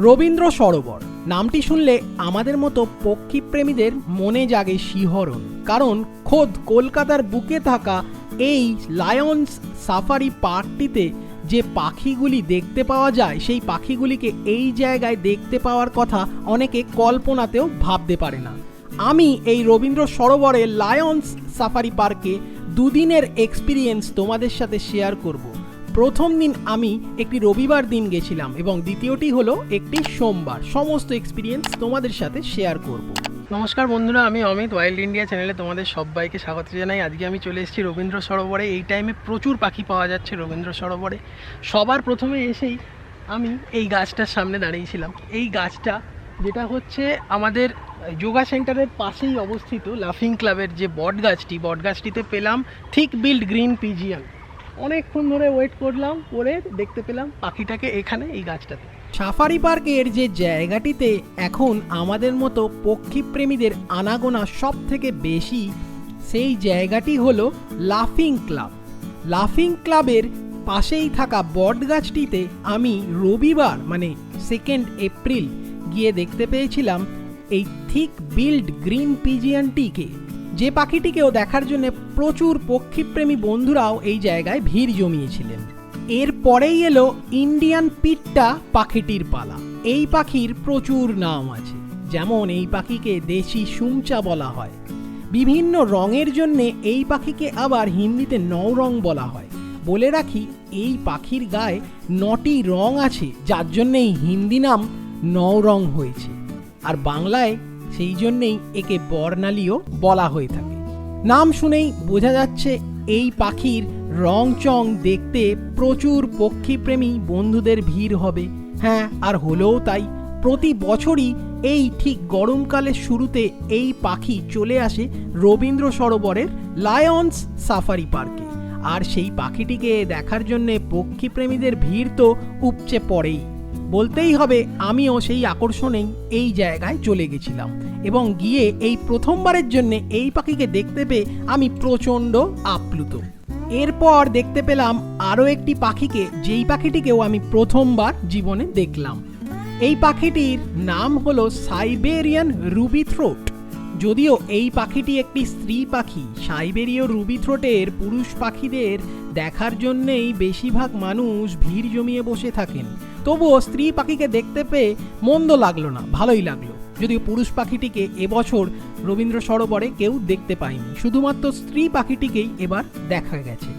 রবীন্দ্র সরোবর। নামটি শুনলে আমাদের মতো পক্ষীপ্রেমীদের মনে জাগে শিহরণ। কারণ খোদ কলকাতার বুকে থাকা এই লায়ন্স সাফারি পার্কটিতে যে পাখিগুলি দেখতে পাওয়া যায়, সেই পাখিগুলিকে এই জায়গায় দেখতে পাওয়ার কথা অনেকে কল্পনাতেও ভাবতে পারে না। আমি এই রবীন্দ্র সরোবরে লায়ন্স সাফারি পার্কে দুদিনের এক্সপিরিয়েন্স তোমাদের সাথে শেয়ার করব। প্রথম দিন আমি একটি রবিবার দিন গেছিলাম এবং দ্বিতীয়টি হলো একটি সোমবার। সমস্ত এক্সপিরিয়েন্স তোমাদের সাথে শেয়ার করব। নমস্কার বন্ধুরা, আমি অমিত ওয়াইল্ড ইন্ডিয়া চ্যানেলে তোমাদের সবাইকে স্বাগত জানাই। আজকে আমি চলে এসেছি রবীন্দ্র সরোবরে। এই টাইমে প্রচুর পাখি পাওয়া যাচ্ছে রবীন্দ্র সরোবরে। সবার প্রথমে এসেই আমি এই গাছটার সামনে দাঁড়িয়েছিলাম। এই গাছটা যেটা হচ্ছে আমাদের যোগা সেন্টারের পাশেই অবস্থিত লাফিং ক্লাবের যে বট গাছটি বট গাছটিতে পেলাম থিক বিল্ড গ্রিন পিজিয়ান অনেকক্ষণ ধরে ওয়েট করলাম, করে দেখতে পেলাম পাখিটাকে এখানে, এই গাছটাতে। সাফারি পার্কের যে জায়গাটিতে এখন আমাদের মতো পক্ষীপ্রেমীদের আনাগোনা সব থেকে বেশি, সেই জায়গাটি হলো লাফিং ক্লাব লাফিং ক্লাবের পাশেই থাকা বট গাছটিতে আমি রবিবার মানে সেকেন্ড এপ্রিল গিয়ে দেখতে পেয়েছিলাম এই থিক বিল্ড গ্রিন পিজিয়ানটিকে যে পাখিটিকেও দেখার জন্য প্রচুর পক্ষীপ্রেমী বন্ধুরাও এই জায়গায় ভিড় জমিয়েছিলেন। এরপরেই এলো ইন্ডিয়ান পিট্টা পাখিটির পালা। এই পাখির প্রচুর নাম আছে, যেমন এই পাখিকে দেশি সুমচা বলা হয়। বিভিন্ন রঙের জন্যে এই পাখিকে আবার হিন্দিতে নৌরং বলা হয়। বলে রাখি, এই পাখির গায়ে নটি রং আছে, যার জন্যে এই হিন্দি নাম নৌরং হয়েছে। আর বাংলায় সেই জন্যেই একে বর্ণালীও বলা হয়ে থাকে। নাম শুনেই বোঝা যাচ্ছে এই পাখির রং চং দেখতে প্রচুর পক্ষীপ্রেমী বন্ধুদের ভিড় হবে। হ্যাঁ আর হলেও তাই প্রতি বছরই এই ঠিক গরমকালের শুরুতে এই পাখি চলে আসে রবীন্দ্র সরোবরের লায়ন্স সাফারি পার্কে। আর সেই পাখিটিকে দেখার জন্যে পক্ষীপ্রেমীদের ভিড় তো উপচে পড়েই। বলতেই হবে, আমিও সেই আকর্ষণেই এই জায়গায় চলে গেছিলাম। এবং গিয়ে এই প্রথমবারের জন্য এই পাখিকে দেখতে পেয়ে আমি প্রচণ্ড আপ্লুত। এরপর দেখতে পেলাম আরও একটি পাখিকে, যেই পাখিটিকেও আমি প্রথমবার জীবনে দেখলাম। এই পাখিটির নাম হলো সাইবেরিয়ান রুবি থ্রোট যদিও এই পাখিটি একটি স্ত্রী পাখি, সাইবেরীয় রুবি থ্রোটের পুরুষ পাখিদের দেখার জন্যেই বেশিরভাগ মানুষ ভিড় জমিয়ে বসে থাকেন। তবুও স্ত্রী পাখিকে দেখতে পেয়ে মন্দ লাগল না, ভালোই লাগল। যদিও পুরুষ পাখিটিকে এবছর রবীন্দ্র সরোবরে কেউ দেখতে পায়নি। শুধুমাত্র স্ত্রী পাখিটিকেই এবার দেখা গেছে।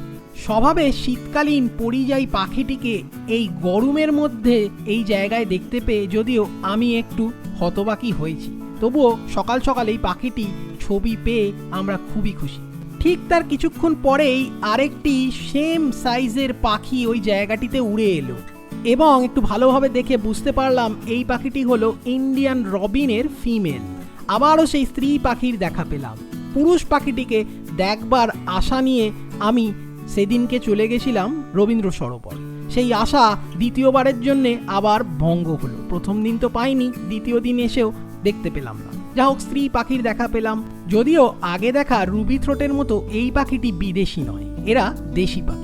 স্বভাবে শীতকালীন পরিযায়ী পাখিটিকে এই গরমের মধ্যে এই জায়গায় দেখতে পেয়ে যদিও আমি একটু হতবাকি হয়েছি। তবুও সকাল সকাল এই পাখিটি ছবি পেয়ে আমরা খুবই খুশি। ঠিক তার কিছুক্ষণ পরেই আরেকটি সেম সাইজের পাখি ওই জায়গাটিতে উড়ে এলো। এবং একটু ভালোভাবে দেখে বুঝতে পারলাম এই পাখিটি হলো ইন্ডিয়ান রবিনের ফিমেল আবারও সেই স্ত্রী পাখির দেখা পেলাম। পুরুষ পাখিটিকে দেখবার আশা নিয়ে আমি সেদিনকে চলে গেছিলাম রবীন্দ্র সরোবর। সেই আশা দ্বিতীয়বারের জন্যে আবার ভঙ্গ হলো। প্রথম দিন তো পাইনি, দ্বিতীয় দিন এসেও দেখতে পেলাম না। যা হোক, স্ত্রী পাখির দেখা পেলাম। যদিও আগে দেখা রুবি থ্রোটের মতো এই পাখিটি বিদেশি নয়, এরা দেশি পাখি।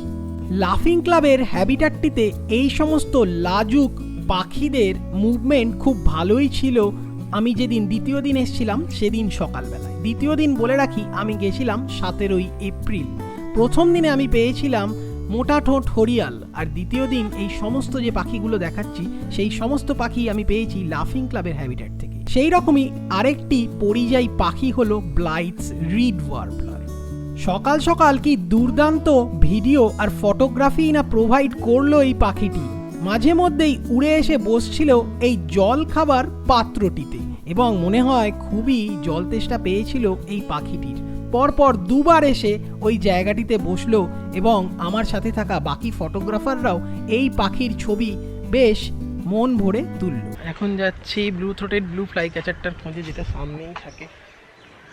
লাফিং ক্লাবের হ্যাবিটাটটিতে এই সমস্ত লাজুক পাখিদের মুভমেন্ট খুব ভালোই ছিল। আমি যেদিন দ্বিতীয় দিন এসেছিলাম, সেদিন সকালবেলায়। দ্বিতীয় দিন বলে রাখি, আমি গেছিলাম সতেরোই এপ্রিল। প্রথম দিনে আমি পেয়েছিলাম মোটা ঠোঁট হরিয়াল, আর দ্বিতীয় দিন এই সমস্ত যে পাখিগুলো দেখাচ্ছি, সেই সমস্ত পাখি আমি পেয়েছি লাফিং ক্লাবের হ্যাবিটেট থেকে। সেই রকমই আরেকটি পরিযায়ী পাখি হলো ব্লাইটস রিড ওয়ার্বলার সকাল সকাল কি দুর্দান্ত ভিডিও আর ফটোগ্রাফি না প্রোভাইড করল এই পাখিটি। মাঝে মধ্যেই উড়ে এসে বসছিল এই জল খাবার পাত্রটিতে এবং মনে হয় খুবই জল তেষ্টা পেয়েছিল এই পাখিটির। পরপর দুবার এসে ওই জায়গাটিতে বসল এবং আমার সাথে থাকা বাকি ফটোগ্রাফাররাও এই পাখির ছবি বেশ মন ভরে তুলল। এখন যাচ্ছি ব্লু থ্রোটেড ব্লু ফ্লাই ক্যাচারটার খোঁজে, যেটা সামনেই থাকে।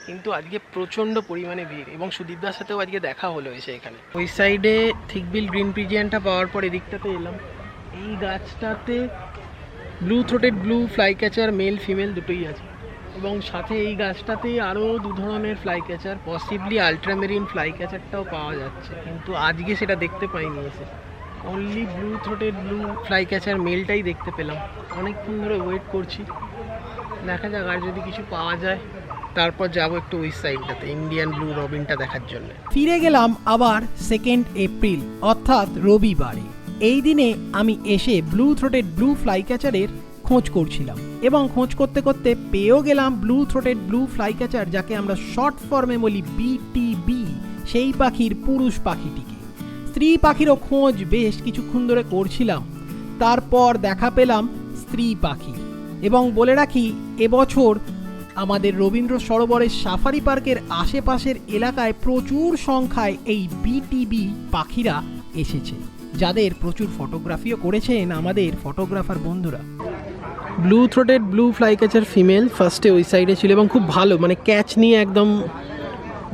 কিন্তু আজকে প্রচণ্ড পরিমাণে ভিড় এবং সুদীপদার সাথেও আজকে দেখা হলো এসে এখানে। ওই সাইডে থিকবিল গ্রিন পিজিয়ানটা পাওয়ার পর এদিকটাতে এলাম। এই গাছটাতে blue throated blue fly catcher male female দুটোই আছে। এবং সাথে এই গাছটাতে আরও দু ধরনের fly catcher possibly ultramarine fly ক্যাচারটাও পাওয়া যাচ্ছে। কিন্তু আজকে সেটা দেখতে পাইনি এসে। Only blue throated blue fly catcher মেলটাই দেখতে পেলাম। অনেকক্ষণ ধরে ওয়েট করছি। দেখা যাক আর যদি কিছু পাওয়া যায়। তারপর যাব একটু ওই সাইডটাতে ইন্ডিয়ান ব্লু রবিনটা দেখার জন্য। ফিরে গেলাম আবার সেকেন্ড এপ্রিল অর্থাৎ রবিবারে। এই দিনে আমি এসে ব্লু থ্রোটেড ব্লু ফ্লাই ক্যাচারের খোঁজ করছিলাম এবং খোঁজ করতে করতে পেয়েও গেলাম blue throated blue fly catcher যাকে আমরা শর্ট ফর্মে বলি বিটিবি সেই পাখির পুরুষ পাখিটিকে। স্ত্রী পাখিরও খোঁজ বেশ কিছুক্ষণ ধরে করছিলাম। তারপর দেখা পেলাম স্ত্রী পাখি। এবং বলে রাখি এবছর আমাদের রবীন্দ্র সরোবরের সাফারি পার্কের আশেপাশের এলাকায় প্রচুর সংখ্যায় এই বিটিবি পাখিরা এসেছে, যাদের প্রচুর ফটোগ্রাফিও করেছেন আমাদের ফটোগ্রাফার বন্ধুরা। Blue throated blue fly catcher female ফার্স্টে ওই সাইডে ছিল এবং খুব ভালো মানে ক্যাচ নিয়ে একদম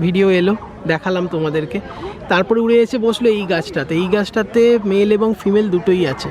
ভিডিও এলো, দেখালাম তোমাদেরকে। তারপরে উড়ে এসে বসল এই গাছটাতে। এই গাছটাতে মেল এবং ফিমেল দুটোই আছে।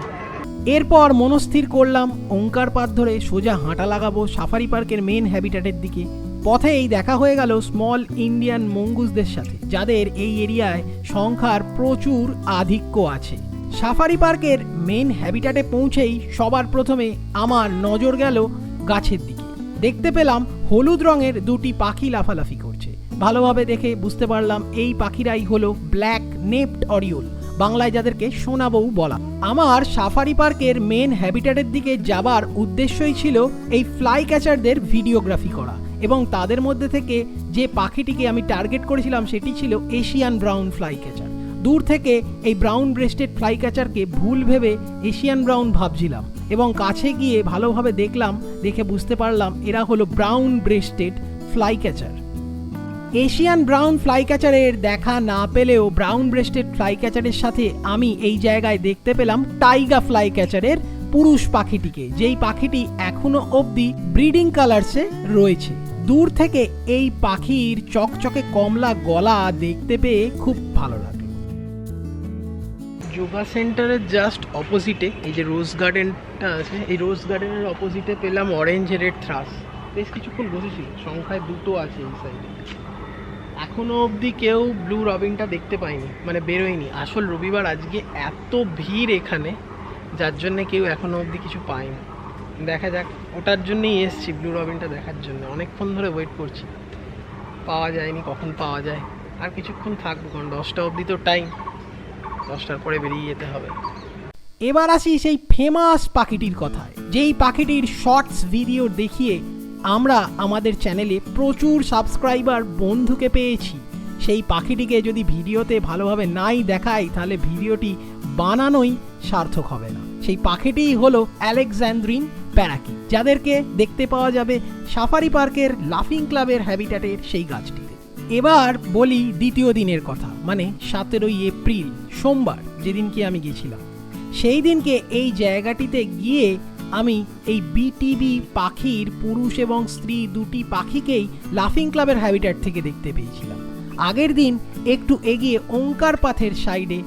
এরপর মনস্থির করলাম, ওঙ্কার পাত ধরে সোজা হাঁটা লাগাবো সাফারি পার্কের মেন হ্যাবিটাটের দিকে। পথেই দেখা হয়ে গেল স্মল ইন্ডিয়ান মঙ্গুসদের সাথে, যাদের এই এরিয়ায় সংখ্যার প্রচুর আধিক্য আছে। সাফারি পার্কের মেন হ্যাবিটাটে পৌঁছেই সবার প্রথমে আমার নজর গেল গাছের দিকে। দেখতে পেলাম হলুদ রঙের দুটি পাখি লাফালাফি করছে। ভালোভাবে দেখে বুঝতে পারলাম এই পাখিরাই হলো ব্ল্যাক নেপড অরিওল বাংলায় যাদেরকে সোনাবউ বলা। আমার সাফারি পার্কের মেন হ্যাবিটাটের দিকে যাবার উদ্দেশ্যই ছিল এই ফ্লাই ক্যাচারদের ভিডিওগ্রাফি করা এবং তাদের মধ্যে থেকে যে পাখিটিকে আমি টার্গেট করেছিলাম সেটি ছিল এশিয়ান ব্রাউন ফ্লাই ক্যাচার দূর থেকে এই ব্রাউন ব্রেস্টেড ফ্লাই ক্যাচারকে ভুল ভেবে এশিয়ান ব্রাউন ভাবছিলাম এবং কাছে গিয়ে ভালোভাবে দেখলাম, দেখে বুঝতে পারলাম এরা হলো brown breasted fly catcher Asian brown fly ক্যাচারের দেখা না পেলেও ব্রাউন ব্রেস্টেড ফ্লাই ক্যাচারের সাথে আমি এই জায়গায় দেখতে পেলাম টাইগা ফ্লাই ক্যাচারের পুরুষ পাখিটিকে। যেই পাখিটি এখনও অবধি ব্রিডিং কালার্সে রয়েছে। দূর থেকে এই পাখির চকচকে কমলা গলা দেখতে পেয়ে খুব ভালো লাগল যোগা সেন্টারের জাস্ট অপোজিটে, এই যে রোজ গার্ডেনটা আছে, এই রোজ গার্ডেনের অপোজিটে পেলাম অরেঞ্জ রেড থ্রাস। বেশ কিছুক্ষণ বসেছিল, সংখ্যায় দুটো আছে এই সাইডে। এখনও অবধি কেউ ব্লু রবিনটা দেখতে পাইনি মানে বেরোয়নি। আসল রবিবার আজকে এত ভিড় এখানে, যার জন্যে কেউ এখনও অবধি কিছু পায়নি। দেখা যাক, ওটার জন্যেই এসছি ব্লু রবিনটা দেখার জন্য। অনেকক্ষণ ধরে ওয়েট করছি। পাওয়া যায়নি, কখন পাওয়া যায়? আর কিছুক্ষণ থাকব, কারণ দশটা অবধি তো টাইম দশটার পরে বেরিয়ে যেতে হবে। এবার আসি সেই ফেমাস পাখিটির কথায়। যেই পাখিটির শর্টস ভিডিও দেখিয়ে আমরা আমাদের চ্যানেলে প্রচুর সাবস্ক্রাইবার বন্ধুকে পেয়েছি। সেই পাখিটিকে যদি ভিডিওতে ভালোভাবে নাই দেখাই তাহলে ভিডিওটি বানানোই সার্থক হবে না। সেই পাখিটিই হলো অ্যালেকজান্দ্রিন প্যারাকি যাদেরকে দেখতে পাওয়া যাবে সাফারি পার্কের লাফিং ক্লাবের হ্যাবিটাটের সেই গাছটিতে। এবার বলি দ্বিতীয় দিনের কথা মানে সতেরোই এপ্রিল, সোমবার, যেদিনকে আমি গেছিলাম। সেই দিনকে এই জায়গাটিতে গিয়ে আমি এই বিটিবি পাখির পুরুষ এবং স্ত্রী দুটি পাখিকেই লাফিং ক্লাবের হ্যাবিটাট থেকে দেখতে পেয়েছিলাম। আগের দিন একটু এগিয়ে ওঙ্কার পাথের সাইডে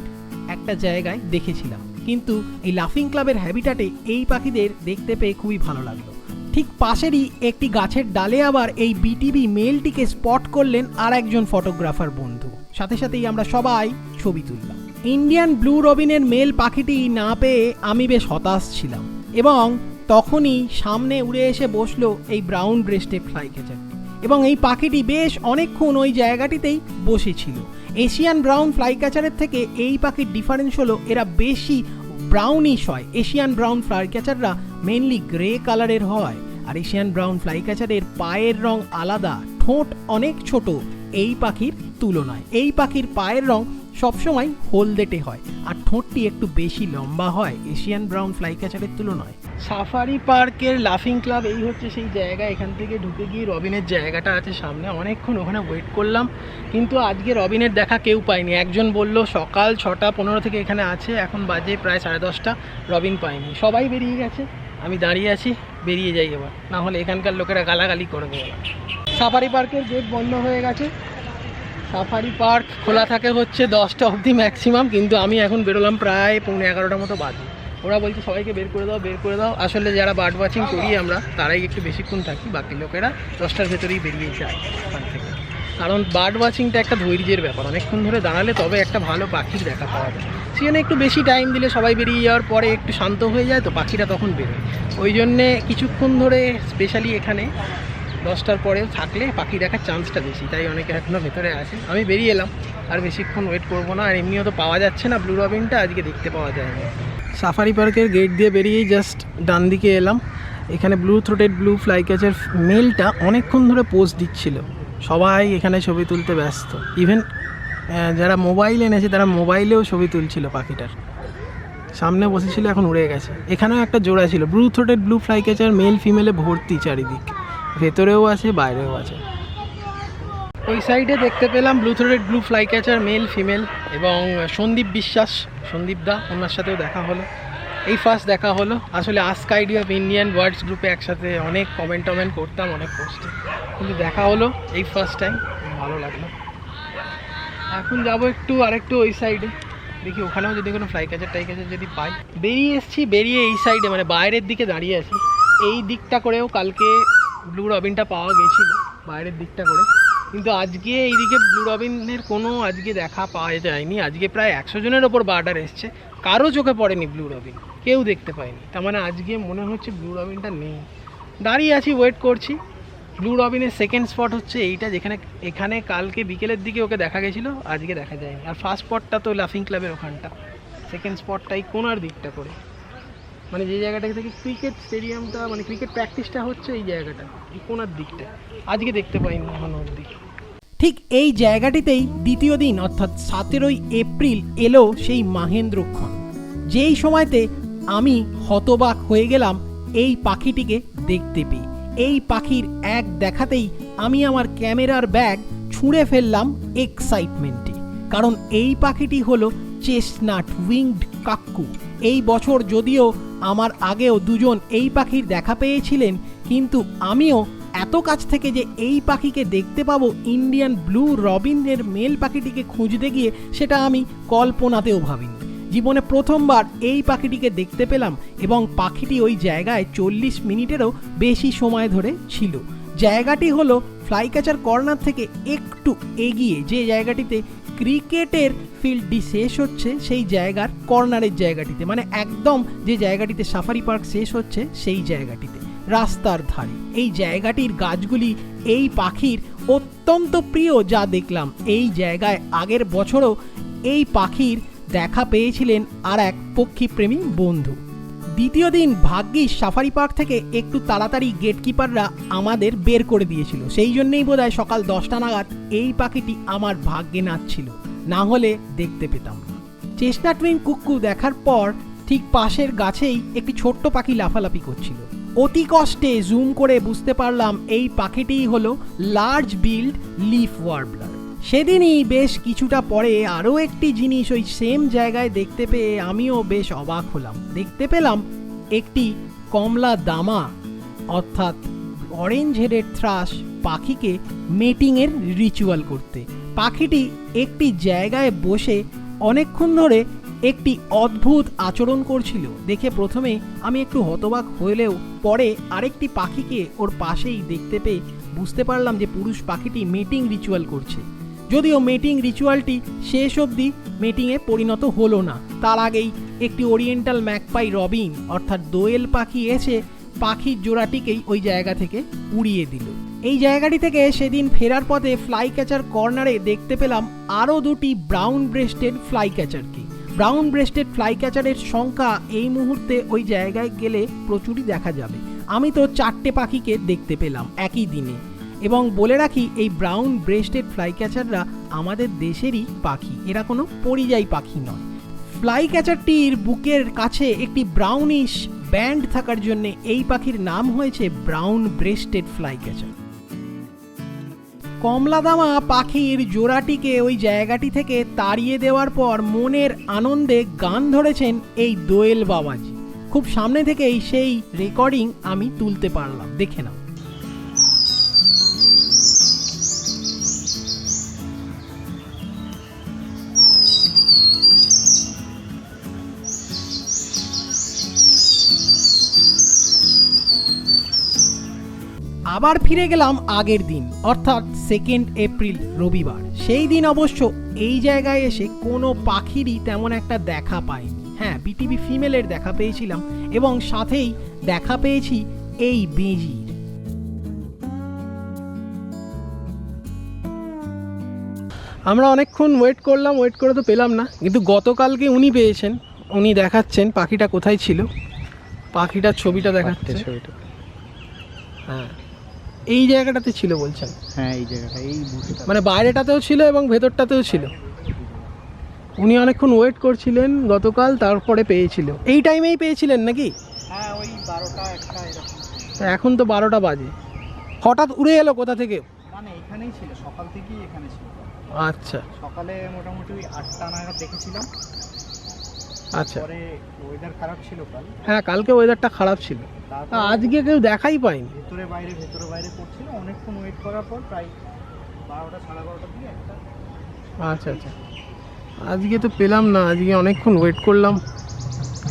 একটা জায়গায় দেখেছিলাম। কিন্তু এই লাফিং ক্লাবের হ্যাবিটাটে এই পাখিদের দেখতে পেয়ে খুবই ভালো লাগল। ঠিক পাশেরই একটি গাছের ডালে আবার এই বিটিবি মেলটিকে স্পট করলেন আর একজন ফটোগ্রাফার বন্ধু। সাথে সাথেই আমরা সবাই ছবি তুললাম। ইন্ডিয়ান ব্লু রবিনের মেল পাখিটি না পেয়ে আমি বেশ হতাশ ছিলাম। এবং তখনই সামনে উড়ে এসে বসল এই ব্রাউন ব্রেস্টে ফ্লাই ক্যাচারটি এবং এই পাখিটি বেশ অনেকক্ষণ ওই জায়গাটিতেই বসেছিল। এশিয়ান ব্রাউন ফ্লাই ক্যাচারের থেকে এই পাখির ডিফারেন্স হলো এরা বেশি ব্রাউনিশ হয়। এশিয়ান ব্রাউন ফ্লাই ক্যাচাররা মেনলি গ্রে কালারের হয়। আর এশিয়ান ব্রাউন ফ্লাই ক্যাচারের পায়ের রং আলাদা। ঠোঁট অনেক ছোট। এই পাখির তুলনায়। এই পাখির পায়ের রং সবসময় হলদেটে হয়। আর ঠোঁটটি একটু বেশি লম্বা হয় এশিয়ান ব্রাউন ফ্লাই ক্যাচারের তুলনায়। সাফারি পার্কের লাফিং ক্লাব এই হচ্ছে সেই জায়গা। এখান থেকে ঢুকে গিয়ে রবিনের জায়গাটা আছে সামনে। অনেকক্ষণ ওখানে ওয়েট করলাম। কিন্তু আজকে রবিনের দেখা কেউ পায়নি। একজন বলল, সকাল ছটা পনেরো থেকে এখানে আছে। এখন বাজে প্রায় সাড়ে দশটা। রবিন পায়নি। সবাই বেরিয়ে গেছে। আমি দাঁড়িয়ে আছি। বেরিয়ে যাই এবার। না হলে এখানকার লোকেরা গালাগালি করে এবার সাফারি পার্কের গেট বন্ধ হয়ে গেছে। সাফারি পার্ক খোলা থাকে হচ্ছে দশটা অবধি ম্যাক্সিমাম কিন্তু আমি এখন বেরোলাম প্রায় পৌনে এগারোটার মতো বাজে। ওরা বলছে, সবাইকে বের করে দাও, বের করে দাও। আসলে যারা বার্ড ওয়াচিং করি আমরা, তারাই একটু বেশিক্ষণ থাকি, বাকি লোকেরা দশটার ভেতরেই বেরিয়ে যায় ওখান থেকে। কারণ বার্ড ওয়াচিংটা একটা ধৈর্যের ব্যাপার। অনেকক্ষণ ধরে দাঁড়ালে তবে একটা ভালো পাখির দেখা পাওয়া যায়। সেখানে একটু বেশি টাইম দিলে সবাই বেরিয়ে যাওয়ার পরে একটু শান্ত হয়ে যায়, তো পাখিরা তখন বেরোয়। ওই জন্যে কিছুক্ষণ ধরে স্পেশালি এখানে দশটার পরে থাকলে পাখি দেখার চান্সটা বেশি, তাই অনেকে এখনও ভেতরে আছে আমি বেরিয়ে এলাম, আর বেশিক্ষণ ওয়েট করব না, আর এমনিও তো পাওয়া যাচ্ছে না ব্লু রবিনটা আজকে দেখতে পাওয়া যায় না সাফারি পার্কের গেট দিয়ে বেরিয়েই জাস্ট ডান দিকে এলাম। এখানে blue throated blue fly catcher মেলটা অনেকক্ষণ ধরে পোস্ট দিচ্ছিল। সবাই এখানে ছবি তুলতে ব্যস্ত। ইভেন যারা মোবাইল এনেছে, তারা মোবাইলেও ছবি তুলছিল পাখিটার। সামনে বসেছিল, এখন উড়ে গেছে। এখানেও একটা জোড়া ছিল। Blue throated blue fly catcher male ফিমেলে ভর্তি চারিদিক। ভেতরেও আছে, বাইরেও আছে। ওই সাইডে দেখতে পেলাম blue blue fly catcher male female এবং সন্দীপ বিশ্বাস, সন্দীপ দা, ওনার সাথেও দেখা হলো। এই ফার্স্ট দেখা হলো। আসলে ask ID of Indian birds গ্রুপে একসাথে অনেক কমেন্ট টমেন্ট করতাম, অনেক পোস্টে কিন্তু দেখা হলো এই ফার্স্ট টাইম ভালো লাগল। এখন যাব একটু আরেকটু ওই সাইডে দেখি, ওখানেও যদি কোনো ফ্লাই ক্যাচার টাই ক্যাচার যদি পাই। বেরিয়ে এসেছি, বেরিয়ে এই সাইডে মানে বাইরের দিকে দাঁড়িয়ে আছি। এই দিকটা করেও কালকে ব্লু রবিনটা পাওয়া গেছিল, বাইরের দিকটা করে। কিন্তু আজকে এইদিকে ব্লু রবিনের কোনো আজকে দেখা পাওয়া যায়নি। আজকে প্রায় একশো জনের ওপর বার্ডার এসছে। কারও চোখে পড়েনি ব্লু রবিন কেউ দেখতে পায়নি। তার মানে আজকে মনে হচ্ছে ব্লু রবিনটা নেই। দাঁড়িয়ে আছি ওয়েট করছি। ব্লু রবিনের সেকেন্ড স্পট হচ্ছে এইটা, যেখানে, এখানে কালকে বিকেলের দিকে ওকে দেখা গেছিল, আজকে দেখা যায়নি। আর ফার্স্ট স্পটটা তো লাফিং ক্লাবের ওখানটা। সেকেন্ড স্পটটাই কোনার দিকটা করে। মানে যে জায়গাটা থেকে ক্রিকেট স্টেডিয়ামটা মানে ক্রিকেট প্র্যাকটিসটা হচ্ছে এই জায়গাটা, এই কোনার দিকটা। আজকে দেখতে পাইনি এখনও অবধি। ঠিক এই জায়গাটিতেই দ্বিতীয় দিন, অর্থাৎ সতেরোই এপ্রিল, এলো সেই মাহেন্দ্রক্ষণ যেই সময়তে আমি হতবাক হয়ে গেলাম, এই পাখিটিকে দেখতে পেয়ে। এই পাখির এক দেখাতেই আমি আমার ক্যামেরার ব্যাগ ছুঁড়ে ফেললাম এক্সাইটমেন্টে কারণ এই পাখিটি হলো চেস্টনাট উইংড কাক্কু এই বছর যদিও আমার আগেও দুজন এই পাখির দেখা পেয়েছিলেন, কিন্তু আমিও এত কাছ থেকে যে এই পাখিকে দেখতে পাবো ইন্ডিয়ান ব্লু রবিনের মেল পাখিটিকে খুঁজতে গিয়ে, সেটা আমি কল্পনাতেও ভাবিনি। জীবনে প্রথমবার এই পাখিটিকে দেখতে পেলাম এবং পাখিটি ওই জায়গায় চল্লিশ মিনিটেরও বেশি সময় ধরে ছিল। জায়গাটি হলো ফ্লাই ক্যাচার কর্নার থেকে একটু এগিয়ে, যে জায়গাটিতে ক্রিকেটের ফিল্ডটি শেষ হচ্ছে সেই জায়গার কর্নারের জায়গাটিতে। মানে একদম যে জায়গাটিতে সাফারি পার্ক শেষ হচ্ছে সেই জায়গাটিতে, রাস্তার ধারে। এই জায়গাটির গাছগুলি, এই পাখির অত্যন্ত প্রিয় যা দেখলাম, এই জায়গায় আগের বছরও এই পাখির দেখা পেয়েছিলেন আর এক পক্ষীপ্রেমী বন্ধু। দ্বিতীয় দিন ভাগ্যিস সাফারি পার্ক থেকে একটু তাড়াতাড়ি গেটকিপাররা আমাদের বের করে দিয়েছিল। সেই জন্যই বোধহয় সকাল দশটা নাগাদ এই পাখিটি আমার ভাগ্যে নাচছিল। না হলে দেখতে পেতাম চেষ্টা টুইন কুক্কু দেখার পর ঠিক পাশের গাছেই একটি ছোট্ট পাখি লাফালাফি করছিল। অতি কষ্টে জুম করে বুঝতে পারলাম এই পাখিটিই হলো লার্জ বিল্ড লিফ ওয়ার্বলার সেদিনই বেশ কিছুটা পরে আরও একটি জিনিস ওই সেম জায়গায় দেখতে পেয়ে আমিও বেশ অবাক হলাম। দেখতে পেলাম একটি কমলা দামা, অর্থাৎ অরেঞ্জ হেডের থ্রাস পাখিকে মেটিংয়ের রিচুয়াল করতে। পাখিটি একটি জায়গায় বসে অনেকক্ষণ ধরে একটি অদ্ভুত আচরণ করছিল। দেখে প্রথমে আমি একটু হতবাক হলেও পরে আরেকটি পাখিকে ওর পাশেই দেখতে পেয়ে বুঝতে পারলাম যে পুরুষ পাখিটি মেটিং রিচুয়াল করছে। যদিও মেটিং রিচুয়ালটি শেষ অবধি মেটিংয়ে পরিণত হলো না। তার আগেই একটি ওরিয়েন্টাল ম্যাকপাই রবিন অর্থাৎ দোয়েল পাখি এসে পাখির জোড়াটিকেই ওই জায়গা থেকে উড়িয়ে দিল। এই জায়গাটি থেকে সেদিন ফেরার পথে ফ্লাই ক্যাচার কর্নারে দেখতে পেলাম আরও দুটি ব্রাউন ব্রেস্টেড ফ্লাই ক্যাচারকে ব্রাউন ব্রেস্টেড ফ্লাই ক্যাচারের সংখ্যা এই মুহূর্তে ওই জায়গায় গেলে প্রচুরই দেখা যাবে। আমি তো চারটে পাখিকে দেখতে পেলাম একই দিনে। এবং বলে রাখি, এই ব্রাউন ব্রেস্টেড ফ্লাই ক্যাচাররা আমাদের দেশেরই পাখি। এরা কোনো পরিযায়ী পাখি নয়। ফ্লাই ক্যাচারটির বুকের কাছে একটি ব্রাউনিশ ব্যান্ড থাকার জন্য এই পাখির নাম হয়েছে ব্রাউন ব্রেস্টেড ফ্লাই ক্যাচার কমলাদামা পাখির জোড়াটিকে ওই জায়গাটি থেকে তাড়িয়ে দেওয়ার পর মনের আনন্দে গান ধরেছেন এই দোয়েল বাবাজি। খুব সামনে থেকেই সেই রেকর্ডিং আমি তুলতে পারলাম। দেখে নাও। আবার ফিরে গেলাম আগের দিন, অর্থাৎ সেকেন্ড এপ্রিল রবিবার। সেই দিন অবশ্য এই জায়গায় এসে কোনো পাখিরই তেমন একটা দেখা পাইনি। হ্যাঁ বিটিভি ফিমেলের দেখা পেয়েছিলাম এবং সাথেই দেখা পেয়েছি এই বেজির আমরা অনেকক্ষণ ওয়েট করলাম ওয়েট করে তো পেলাম না। কিন্তু গতকালকে উনি পেয়েছেন উনি দেখাচ্ছেন পাখিটা কোথায় ছিল। পাখিটার ছবিটা দেখাচ্ছে। ছবিটা। হ্যাঁ। এই জায়গাটাতে ছিল বলছেন? হ্যাঁ এই জায়গাটা এই মানে বাইরেটাতেও ছিল এবং ভেতরটাতেও ছিল। উনি অনেকক্ষণ ওয়েট করছিলেন গতকাল তারপরে পেয়েছিল। এই টাইমেই পেয়েছিলেন নাকি? হ্যাঁ ওই বারোটা একটা এরকম। তা এখন তো বারোটা বাজে। হঠাৎ উড়ে এলো কোথা থেকে? মানে এখানেই ছিল সকাল থেকেই এখানে ছিল। আচ্ছা। সকালে মোটামুটি আটটা নাগাদ দেখেছিলাম। আচ্ছা। পরে ওয়েদার খারাপ ছিল কাল। হ্যাঁ কালকে ওয়েদারটা খারাপ ছিল। আজকে কেউ দেখাই পায়নি। ভেতরে বাইরে ভেতরে বাইরে করছিল অনেকক্ষণ ওয়েট করার পর প্রায় বারোটা সাড়ে বারোটার দিকে একটা। আচ্ছা আচ্ছা। আজকে তো পেলাম না আজকে অনেকক্ষণ ওয়েট করলাম।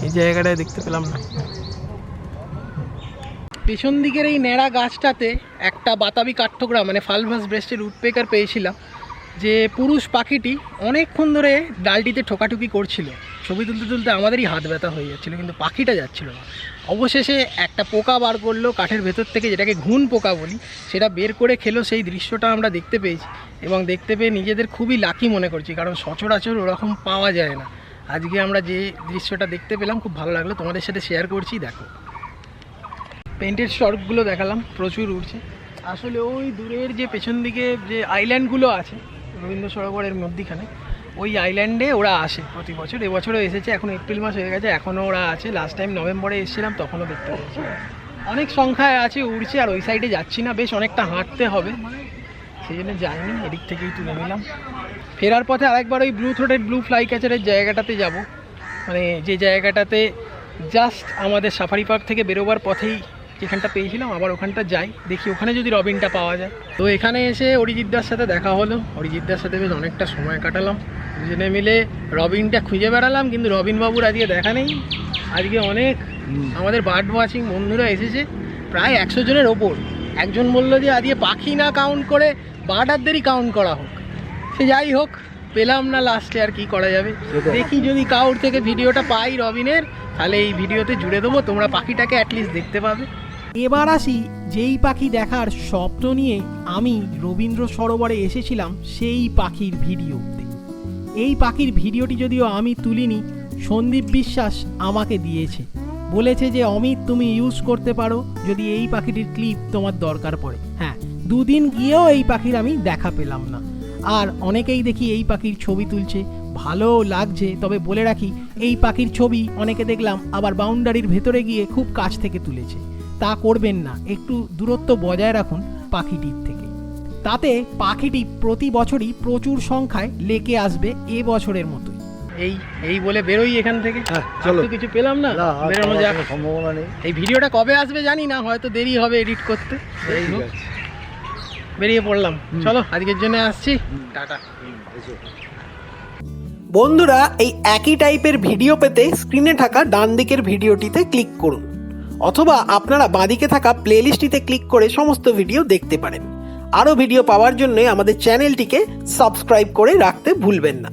এই জায়গাটায় দেখতে পেলাম না। পেছন দিকের এই ন্যাড়া গাছটাতে একটা বাতাবি কাঠঠোকরা মানে ফালভাস ব্রেস্টের উডপেকার পেয়েছিলাম। যে পুরুষ পাখিটি অনেকক্ষণ ধরে ডালটিতে ঠোকাঠুকি করছিল। ছবি তুলতে তুলতে আমাদেরই হাত ব্যথা হয়ে যাচ্ছিল, কিন্তু পাখিটা যাচ্ছিল না। অবশেষে একটা পোকা বার করল কাঠের ভেতর থেকে, যেটাকে ঘুন পোকা বলি, সেটা বের করে খেলো। সেই দৃশ্যটা আমরা দেখতে পেয়েছি এবং দেখতে পেয়ে নিজেদের খুবই লাকি মনে করছি, কারণ সচরাচর ওরকম পাওয়া যায় না। আজকে আমরা যে দৃশ্যটা দেখতে পেলাম, খুব ভালো লাগল। তোমাদের সাথে শেয়ার করছি, দেখো। পেন্টের শর্টগুলো দেখালাম, প্রচুর উঠছে আসলে ওই দূরের যে পেছন দিকে যে আইল্যান্ডগুলো আছে রবীন্দ্র সরোবরের মধ্যিখানে, ওই আইল্যান্ডে ওরা আসে প্রতি বছর। এবছরও এসেছে, এখন এপ্রিল মাস হয়ে গেছে এখনও ওরা আছে। লাস্ট টাইম নভেম্বরে এসেছিলাম, তখনও দেখতে পেয়েছি। অনেক সংখ্যায় আছে, উড়ছে, আর ওই সাইডে যাচ্ছি না, বেশ অনেকটা হাঁটতে হবে। সেই জন্য যাইনি এদিক থেকেই তুলে নিলাম। ফেরার পথে আরেকবার ওই ব্লু থ্রোটেড ব্লু ফ্লাই ক্যাচারের জায়গাটাতে যাব। মানে যে জায়গাটাতে জাস্ট আমাদের সাফারি পার্ক থেকে বেরোবার পথেই যেখানটা পেয়েছিলাম, আবার ওখানটা যাই, দেখি ওখানে যদি রবিনটা পাওয়া যায়। তো এখানে এসে অরিজিৎদার সাথে দেখা হলো। অরিজিৎদার সাথে বেশ অনেকটা সময় কাটালাম। দুজনে মিলে রবিনটা খুঁজে বেড়ালাম, কিন্তু রবিন বাবুর আজকে দেখা নেই। আজকে অনেক আমাদের বার্ড ওয়াচিং বন্ধুরা এসেছে, প্রায় একশো জনের ওপর। একজন বলল যে, আজকে পাখি না কাউন্ট করে বার্ডারদেরই কাউন্ট করা হোক। সে যাই হোক, পেলাম না লাস্টে আর কি করা যাবে। দেখি যদি কাউর থেকে ভিডিওটা পাই রবিনের, তাহলে এই ভিডিওতে জুড়ে দেবো। তোমরা পাখিটাকে অ্যাটলিস্ট দেখতে পাবে। এবার আসি যেই পাখি দেখার স্বপ্ন নিয়ে আমি রবীন্দ্র সরোবরে এসেছিলাম সেই পাখির ভিডিওতে এই পাখির ভিডিওটি যদিও আমি তুলিনি, সন্দীপ বিশ্বাস আমাকে দিয়েছে। বলেছে যে, অমিত, তুমি ইউজ করতে পারো যদি এই পাখিটির ক্লিপ তোমার দরকার পড়ে। হ্যাঁ দুদিন গিয়েও এই পাখির আমি দেখা পেলাম না। আর অনেকেই দেখি এই পাখির ছবি তুলছে ভালো লাগছে। তবে বলে রাখি, এই পাখির ছবি অনেকে দেখলাম আবার বাউন্ডারির ভেতরে গিয়ে খুব কাছ থেকে তুলেছে। তা করবেন না। একটু দূরত্ব বজায় রাখুন পাখিটির থেকে। তাতে পাখিটি প্রতি বছরই প্রচুর সংখ্যায় লেকে আসবে এ বছরের মতোই। এই এই বলে বেরোই এখান থেকে। হ্যাঁ, চলো। তো কিছু পেলাম না। বেরোনো যাক। সম্ভাবনা নেই। এই ভিডিওটা কবে আসবে জানি না হয়তো দেরি হবে এডিট করতে। বেরিয়ে পড়লাম। চলো আজকের জন্য আসছি। টাটা। বন্ধুরা এই একই টাইপের ভিডিও পেতে স্ক্রিনে থাকা ডান দিকের ভিডিওটিতে ক্লিক করুন। অথবা আপনারা বাঁদিকে থাকা প্লেলিস্টটিতে ক্লিক করে সমস্ত ভিডিও দেখতে পারেন। আরও ভিডিও পাওয়ার জন্য আমাদের চ্যানেলটিকে সাবস্ক্রাইব করে রাখতে ভুলবেন না।